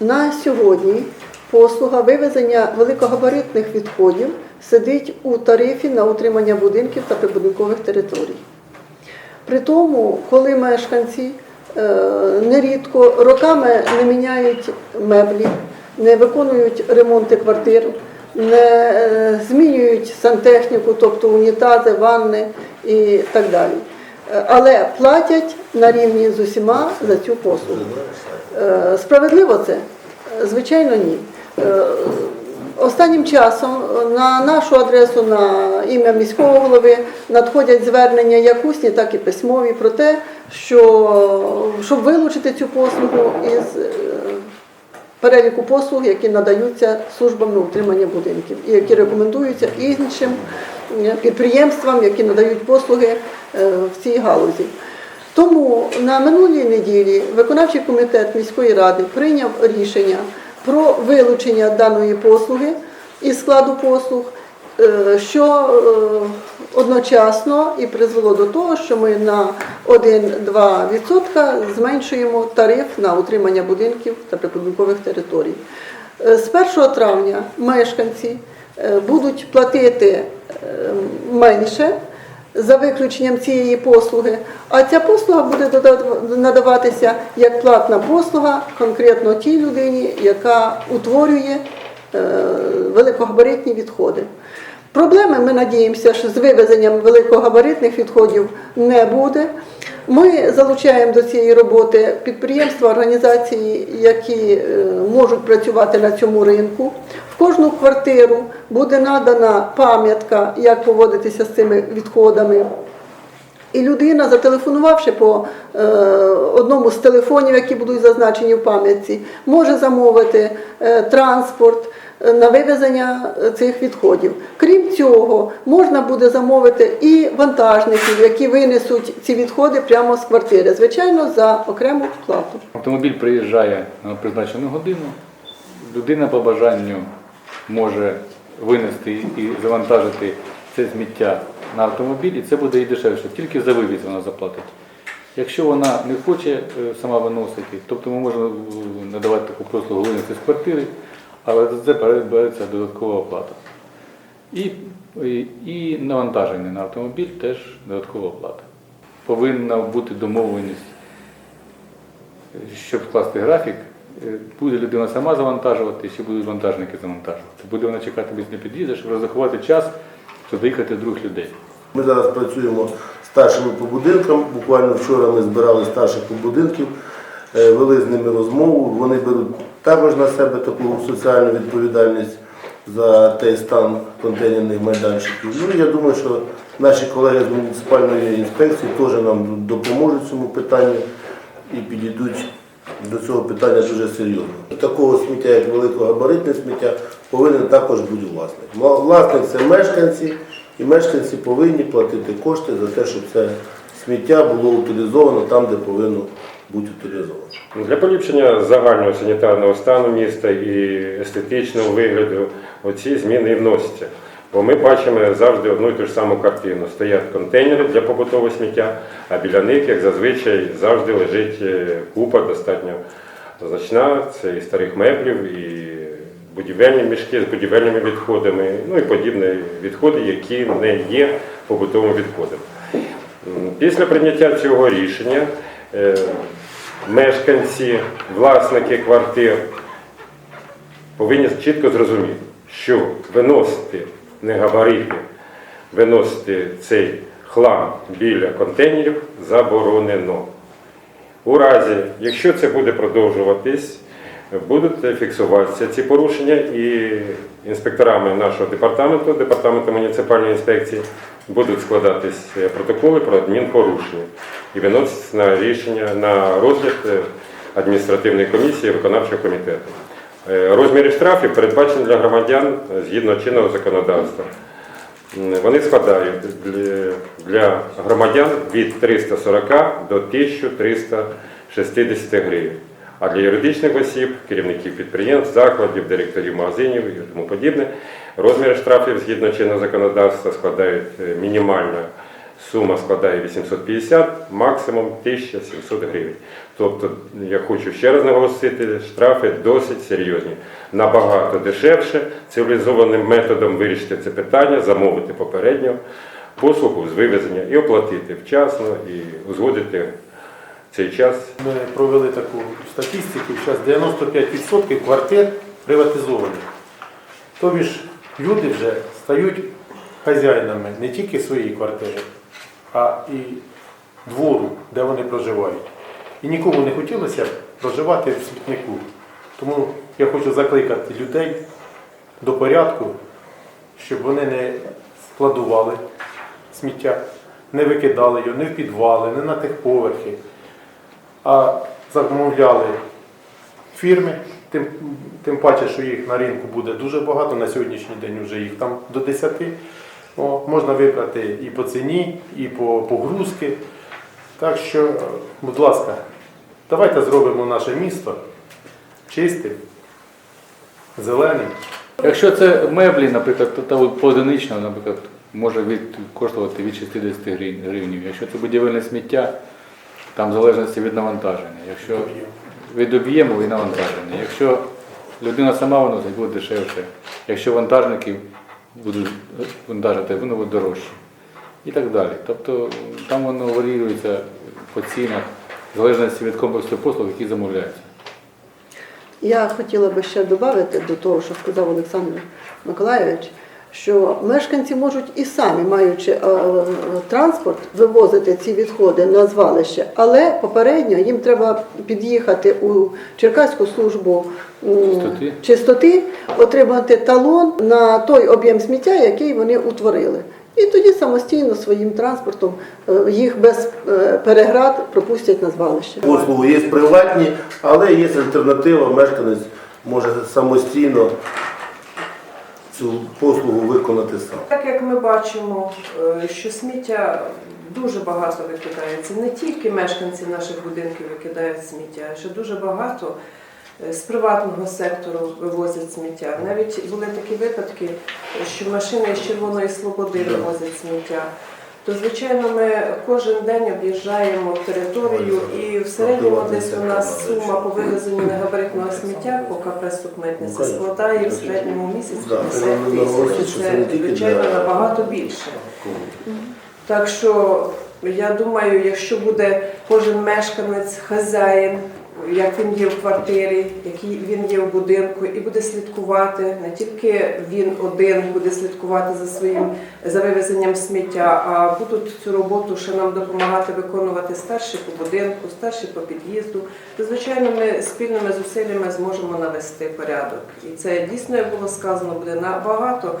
На сьогодні послуга вивезення великогабаритних відходів сидить у тарифі на утримання будинків та прибудинкових територій. При тому, коли мешканці е, нерідко роками не міняють меблі, не виконують ремонти квартир, не е, змінюють сантехніку, тобто унітази, ванни і так далі. Але платять на рівні з усіма за цю послугу. Е, Справедливо це? Звичайно, ні. Е, Останнім часом на нашу адресу, на ім'я міського голови надходять звернення як усні, так і письмові про те, що щоб вилучити цю послугу із е, переліку послуг, які надаються службам на утримання будинків, і які рекомендуються іншим підприємствам, які надають послуги е, в цій галузі. Тому на минулій неділі виконавчий комітет міської ради прийняв рішення про вилучення даної послуги із складу послуг, е, що е, одночасно і призвело до того, що ми на 1-2% зменшуємо тариф на утримання будинків та прибудинкових територій. Е, З 1 травня мешканці е, будуть платити е, менше за виключенням цієї послуги, а ця послуга буде надаватися як платна послуга конкретно тій людині, яка утворює е, великогабаритні відходи. Проблеми, ми надіємося, що з вивезенням великогабаритних відходів не буде. Ми залучаємо до цієї роботи підприємства, організації, які е, можуть працювати на цьому ринку. В кожну квартиру буде надана пам'ятка, як поводитися з цими відходами. І людина, зателефонувавши по е, одному з телефонів, які будуть зазначені в пам'ятці, може замовити е, транспорт на вивезення цих відходів. Крім цього, можна буде замовити і вантажників, які винесуть ці відходи прямо з квартири, звичайно, за окрему плату. Автомобіль приїжджає на призначену годину, людина по бажанню може винести і завантажити це зміття на автомобіль, і це буде і дешевше, тільки за вивіз вона заплатить. Якщо вона не хоче е, сама виносити, тобто ми можемо е, надавати таку послугу винести з квартири, але за це береться додаткова оплата. І, і, і навантаження на автомобіль теж додаткова оплата. Повинна бути домовленість щоб скласти графік, е, буде людина сама завантажувати, чи будуть вантажники завантажувати. Буде вона чекати не під'їзду, щоб розрахувати час, щоб доїхати до двох людей. Ми зараз працюємо старшими по будинкам. Буквально вчора ми збирали старших по будинків, е, вели з ними розмову. Вони беруть також на себе таку соціальну відповідальність за той стан контейнерних майданчиків. Ну я думаю, що наші колеги з муніципальної інспекції теж нам допоможуть в цьому питанні і підійдуть до цього питання дуже серйозно. Такого сміття, як великогабаритне сміття, повинен також бути власник. Власник це мешканці, і мешканці повинні платити кошти за те, щоб це сміття було утилізовано там, де повинно бути утилізовано. Для поліпшення загального санітарного стану міста і естетичного вигляду оці зміни і вносяться. Бо ми бачимо завжди одну і ту ж саму картину. Стоять контейнери для побутового сміття, а біля них, як зазвичай, завжди лежить е, купа достатньо значна. Це і старих меблів, і будівельні мішки з будівельними відходами, ну і подібні відходи, які не є побутовими відходами. Після прийняття цього рішення е, мешканці, власники квартир повинні чітко зрозуміти, що виносити не габарити, виносити цей хлам біля контейнерів заборонено. У разі, якщо це буде продовжуватись, будуть фіксуватися ці порушення і інспекторами нашого департаменту, департаменту муніципальної інспекції, будуть складатись протоколи про адмінпорушення і виноситися на рішення на розгляд е, адміністративної комісії виконавчого комітету. Е, Розміри штрафів передбачені для громадян е, згідно чинного законодавства. Вони складають для громадян від 340 до 1360 гривень. А для юридичних осіб, керівників підприємств, закладів, директорів магазинів і тому подібне, розміри штрафів згідно чинного законодавства складають е, мінімальна сума складає 850, максимум 1700 гривень. Тобто, я хочу ще раз наголосити, штрафи досить серйозні. Набагато дешевше цивілізованим методом вирішити це питання, замовити попередньо послугу з вивезення і оплатити вчасно, і узгодити цей час Ми провели таку статистику, зараз 95% квартир приватизовані. Тобі ж люди вже стають хазяїнами не тільки своєї квартири, а і двору, де вони проживають. І нікому не хотілося проживати в смітнику. Тому я хочу закликати людей до порядку, щоб вони не складували сміття, не викидали його, не в підвали, не на тих поверхи а замовляли фірми, тим, тим паче, що їх на ринку буде дуже багато, на сьогоднішній день вже їх там до 10. О, можна вибрати і по ціні, і по погрузки. Так що, будь ласка, давайте зробимо наше місто чистим, зеленим. Якщо це меблі, наприклад, то, то поодинично, наприклад, може від, коштувати від 60 гривень. Якщо це будівельне сміття, там в залежності від навантаження. Якщо від і навантаження. Якщо людина сама виносить, буде дешевше. Якщо вантажники будуть вантажити, воно буде дорожче. І так далі. Тобто там воно варіюється по цінах, в залежності від комплексу послуг, які замовляються. Я хотіла би ще додати до того, що сказав Олександр Миколайович, що мешканці можуть і самі, маючи е, е, транспорт, вивозити ці відходи на звалище, але попередньо їм треба під'їхати у Черкаську службу Чистоти. чистоти, отримати талон на той об'єм сміття, який вони утворили. І тоді самостійно своїм транспортом е, їх без переград пропустять на звалище. Послуги є приватні, але є альтернатива, мешканець може самостійно цю послугу виконати сам. Так як ми бачимо, е, що сміття дуже багато викидається, не тільки мешканці наших будинків викидають сміття, а ще дуже багато е, з приватного сектору вивозять сміття. Навіть були такі випадки, що машини з Червоної Слободи вивозять сміття. То, звичайно, ми кожен день об'їжджаємо територію і в середньому десь у нас сума по вивезенню негабаритного сміття по КП Сукмитниці складає в середньому місяць Да, 50 тисяч. це звичайно, набагато більше. Так що я думаю, якщо буде кожен мешканець хазяїн, як він є в квартирі, який він є в будинку, і буде слідкувати, не тільки він один буде слідкувати за своїм за вивезенням сміття, а будуть цю роботу ще нам допомагати виконувати старші по будинку, старші по під'їзду, звичайно ми спільними зусиллями зможемо навести порядок. І це дійсно, як було сказано, буде набагато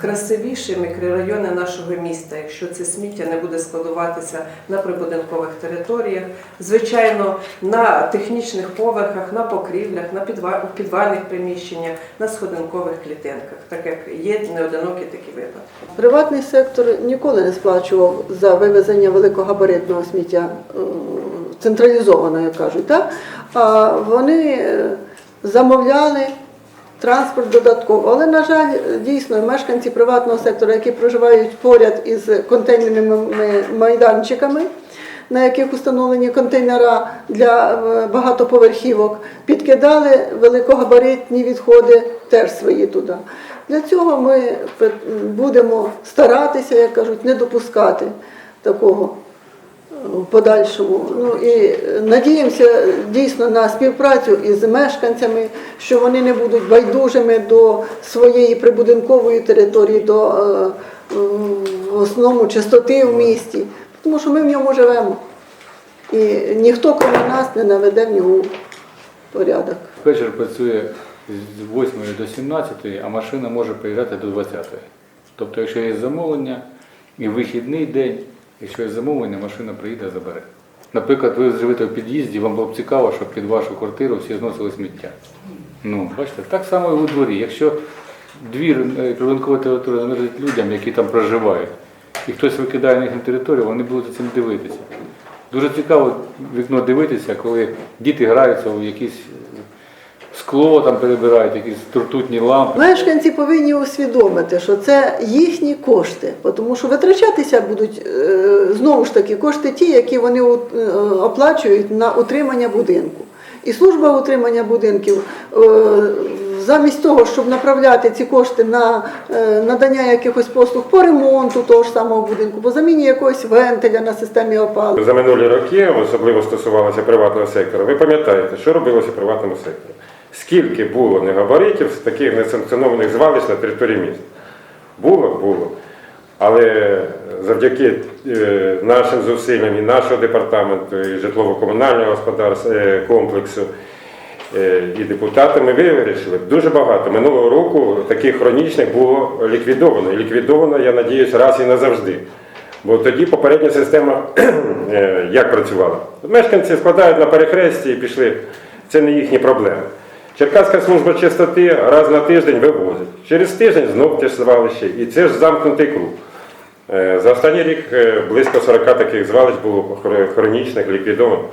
красивіші мікрорайони нашого міста, якщо це сміття не буде складуватися на прибудинкових територіях, звичайно, на технічних поверхах, на покрівлях, на підва- підвальних приміщеннях, на сходинкових клітинках, так як є неодинокі такі випадки. Приватний сектор ніколи не сплачував за вивезення великогабаритного сміття централізовано, як кажуть. Так? А вони е, замовляли транспорт додатково. Але, на жаль, дійсно, мешканці приватного сектору, які проживають поряд із контейнерними майданчиками, на яких установлені контейнера для е, багатоповерхівок, підкидали великогабаритні відходи теж свої туди. Для цього ми будемо старатися, як кажуть, не допускати такого в подальшому. Ну і надіємося дійсно на співпрацю із мешканцями, що вони не будуть байдужими до своєї прибудинкової території, до е, в основному чистоти в місті, тому що ми в ньому живемо. І ніхто крім нас не наведе в нього порядок. Вечір працює з 8 до 17, а машина може приїжджати до 20. Тобто, якщо є замовлення і вихідний день, якщо є замовлення, машина приїде забере. Наприклад, ви живете в під'їзді, вам було б цікаво, щоб під вашу квартиру всі зносили сміття. Ну, бачите, так само і у дворі. Якщо двір е, прибудинкової території належить людям, які там проживають, і хтось викидає на їхню територію, вони будуть цим дивитися. Дуже цікаво вікно дивитися, коли діти граються у якісь скло там перебирають, якісь трутутні лампи. Мешканці повинні усвідомити, що це їхні кошти, тому що витрачатися будуть е, знову ж таки кошти ті, які вони е, оплачують на утримання будинку. І служба утримання будинків е, замість того, щоб направляти ці кошти на надання якихось послуг по ремонту того ж самого будинку, по заміні якогось вентиля на системі опалення. За минулі роки, особливо стосувалося приватного сектора, ви пам'ятаєте, що робилося в приватному секторі? Скільки було негабаритів з таких несанкціонованих звалищ на території міста? Було, було. Але завдяки е, нашим зусиллям і нашого департаменту, і житлово-комунального господарства е, комплексу, е, і депутатами ви вирішили дуже багато. Минулого року таких хронічних було ліквідовано. І ліквідовано, я надіюсь, раз і назавжди. Бо тоді попередня система як працювала? Мешканці складають на перехресті і пішли. Це не їхні проблеми. Черкаська служба чистоти раз на тиждень вивозить. Через тиждень знов те ж звалище. І це ж замкнутий круг. Е, За останній рік е, близько 40 таких звалищ було хронічних ліквідовано.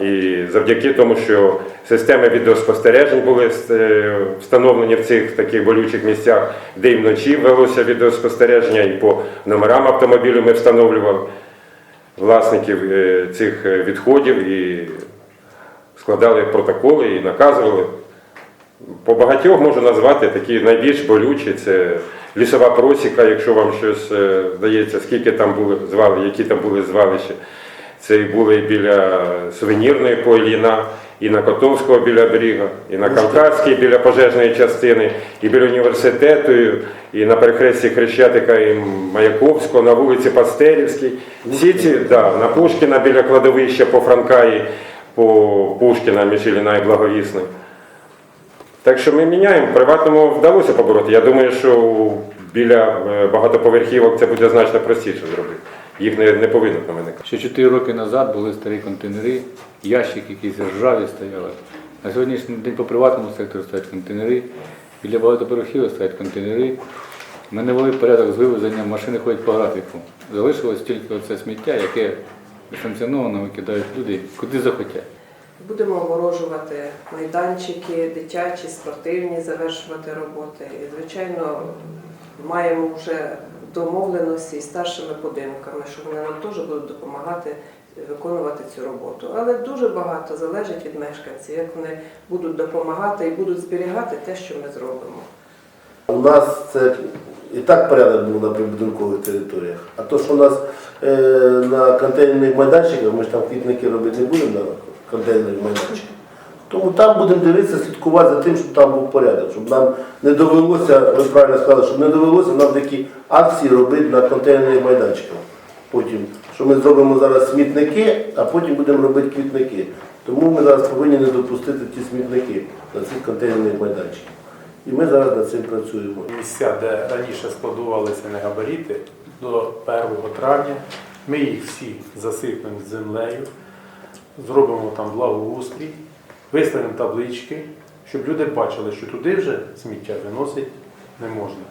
І завдяки тому, що системи відеоспостережень були е, встановлені в цих таких болючих місцях, де і вночі велося відеоспостереження, і по номерам автомобілю ми встановлювали власників цих відходів і складали протоколи і наказували. По багатьох можу назвати такі найбільш болючі. Це лісова просіка, якщо вам щось е, здається, скільки там були звали, які там були звалища. Це і були і біля сувенірної пойліна, і на Котовського біля берега, і на Кавказькій біля пожежної частини, і біля університету, і на перехресті Хрещатика і Маяковського, на вулиці Пастерівській. Всі ці, да, на Пушкіна біля кладовища по Франкаї, по Пушкіна, між Ілліна і Благовісних. Так що ми міняємо. Приватному вдалося побороти. Я думаю, що біля е, багатоповерхівок це буде значно простіше зробити. Їх не, не повинно на мене. Ще 4 роки назад були старі контейнери, ящики якісь ржаві стояли. На сьогоднішній день по приватному сектору стоять контейнери, біля багатоповерхівок стоять контейнери. Ми не ввели порядок з вивезенням, машини ходять по графіку. Залишилось тільки оце сміття, яке несанкціоновано викидають люди, куди захотять. Будемо огорожувати майданчики, дитячі, спортивні, завершувати роботи. І, звичайно, маємо вже домовленості з старшими будинками, що вони нам теж будуть допомагати виконувати цю роботу. Але дуже багато залежить від мешканців, як вони будуть допомагати і будуть зберігати те, що ми зробимо. У нас це і так порядок був на прибудинкових територіях. А то, що у нас е, на контейнерних майданчиках, ми ж там квітники робити не будемо на контейнерних майданчиках. Тому там будемо дивитися, слідкувати за тим, щоб там був порядок, щоб нам не довелося, ви правильно сказали, щоб не довелося нам такі акції робити на контейнерних майданчиках. Потім, що ми зробимо зараз смітники, а потім будемо робити квітники. Тому ми зараз повинні не допустити ті смітники на цих контейнерних майданчиках. І ми зараз над цим працюємо. Місця, де раніше складувалися негабарити, до 1 травня ми їх всі засипемо землею, зробимо там благоустрій, виставимо таблички, щоб люди бачили, що туди вже сміття виносить не можна.